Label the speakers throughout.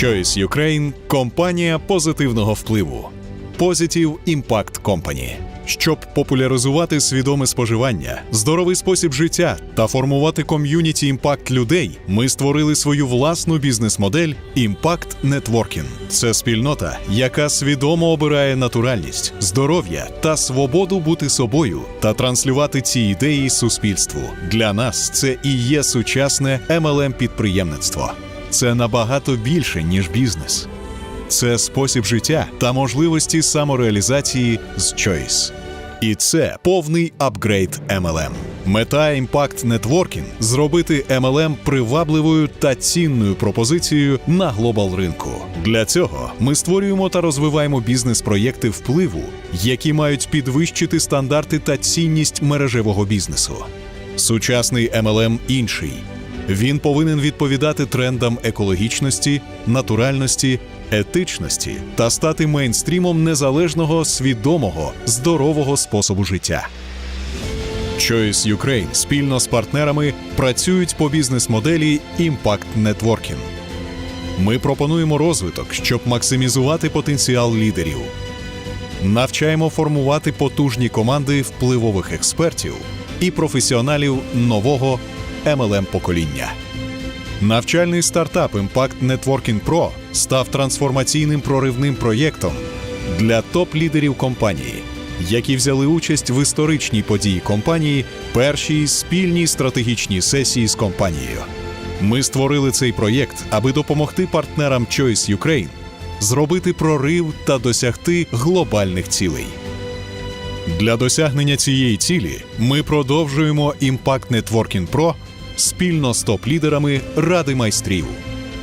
Speaker 1: Choice Ukraine – компанія позитивного впливу. Positive Impact Company. Щоб популяризувати свідоме споживання, здоровий спосіб життя та формувати ком'юніті імпакт людей, ми створили свою власну бізнес-модель Impact Networking. Це спільнота, яка свідомо обирає натуральність, здоров'я та свободу бути собою та транслювати ці ідеї суспільству. Для нас це і є сучасне mlm підприємництво. Це набагато більше ніж бізнес. Це спосіб життя та можливості самореалізації з Choice. І це повний апгрейд MLM. Мета Impact Networking – зробити MLM привабливою та цінною пропозицією на глобал ринку. Для цього ми створюємо та розвиваємо бізнес-проєкти впливу, які мають підвищити стандарти та цінність мережевого бізнесу. Сучасний MLM інший. Він повинен відповідати трендам екологічності, натуральності, етичності та стати мейнстрімом незалежного, свідомого, здорового способу життя. Choice Ukraine спільно з партнерами працюють по бізнес-моделі Impact Networking. Ми пропонуємо розвиток, щоб максимізувати потенціал лідерів. Навчаємо формувати потужні команди впливових експертів і професіоналів нового MLM покоління. Навчальний стартап Impact Networking Pro став трансформаційним проривним проєктом для топ-лідерів компанії, які взяли участь в історичній події компанії першій спільній стратегічній сесії з компанією. Ми створили цей проєкт, аби допомогти партнерам Choice Ukraine зробити прорив та досягти глобальних цілей. Для досягнення цієї цілі ми продовжуємо Impact Networking Pro спільно з топ-лідерами Ради майстрів.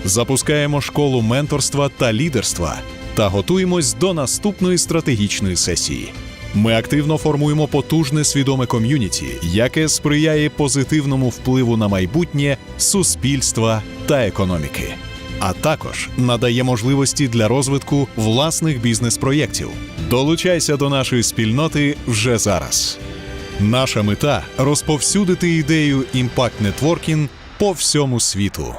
Speaker 1: Запускаємо школу менторства та лідерства та готуємось до наступної стратегічної сесії. Ми активно формуємо потужне свідоме ком'юніті, яке сприяє позитивному впливу на майбутнє суспільства та економіки, а також надає можливості для розвитку власних бізнес-проєктів. Долучайся до нашої спільноти вже зараз. Наша мета розповсюдити ідею імпакт Networking по всьому світу.